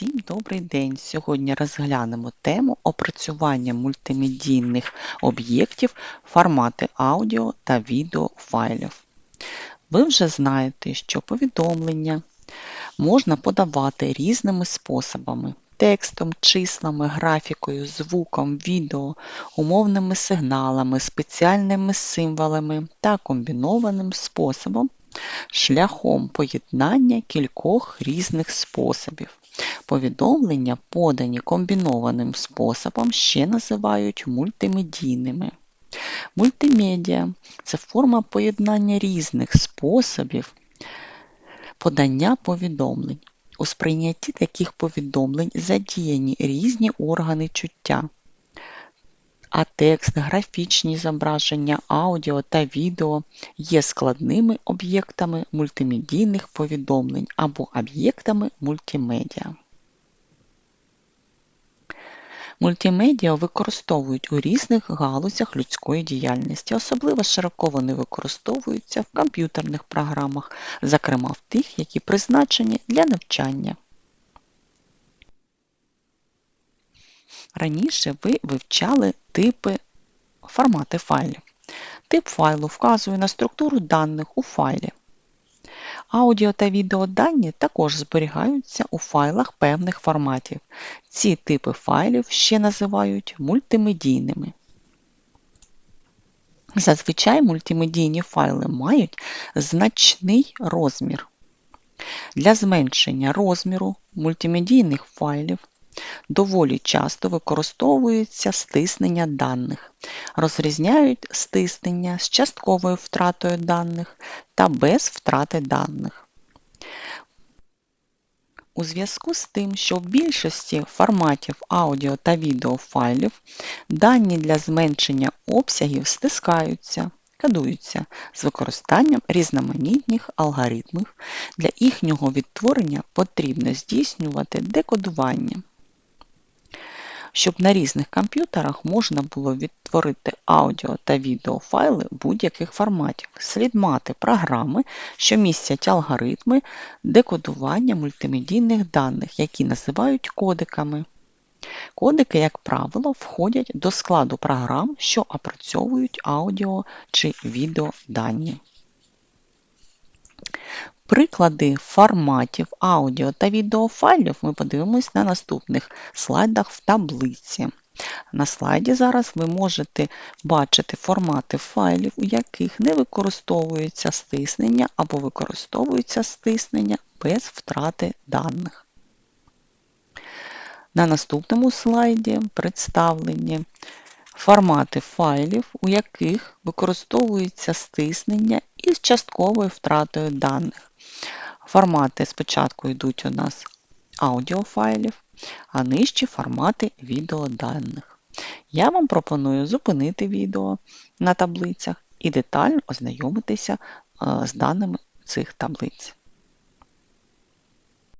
Всім добрий день! Сьогодні розглянемо тему опрацювання мультимедійних об'єктів формати аудіо та відео файлів. Ви вже знаєте, що повідомлення можна подавати різними способами: текстом, числами, графікою, звуком, відео, умовними сигналами, спеціальними символами та комбінованим способом шляхом поєднання кількох різних способів. Повідомлення, подані комбінованим способом, ще називають мультимедійними. Мультимедіа це форма поєднання різних способів подання повідомлень. У сприйнятті таких повідомлень задіяні різні органи чуття а текст, графічні зображення, аудіо та відео є складними об'єктами мультимедійних повідомлень або об'єктами мультимедіа. Мультимедіа використовують у різних галузях людської діяльності, особливо широко вони використовуються в комп'ютерних програмах, зокрема в тих, які призначені для навчання. Раніше ви вивчали типи формати файлів. Тип файлу вказує на структуру даних у файлі. Аудіо та відеодані також зберігаються у файлах певних форматів. Ці типи файлів ще називають мультимедійними. Зазвичай мультимедійні файли мають значний розмір. Для зменшення розміру мультимедійних файлів доволі часто використовується стиснення даних. Розрізняють стиснення з частковою втратою даних та без втрати даних. У зв'язку з тим, що в більшості форматів аудіо та відеофайлів дані для зменшення обсягів стискаються, кодуються з використанням різноманітних алгоритмів. Для їхнього відтворення потрібно здійснювати декодування щоб на різних комп'ютерах можна було відтворити аудіо та відеофайли будь-яких форматів. Слід мати програми, що містять алгоритми декодування мультимедійних даних, які називають кодиками. Кодики, як правило, входять до складу програм, що опрацьовують аудіо чи відеодані. Приклади форматів аудіо та відеофайлів ми подивимось на наступних слайдах в таблиці. На слайді зараз ви можете бачити формати файлів, у яких не використовується стиснення або використовується стиснення без втрати даних. На наступному слайді представлені формати файлів, у яких використовується стиснення із частковою втратою даних. Формати спочатку йдуть у нас аудіофайлів, а нижчі формати відеоданих. Я вам пропоную зупинити відео на таблицях і детально ознайомитися з даними цих таблиць.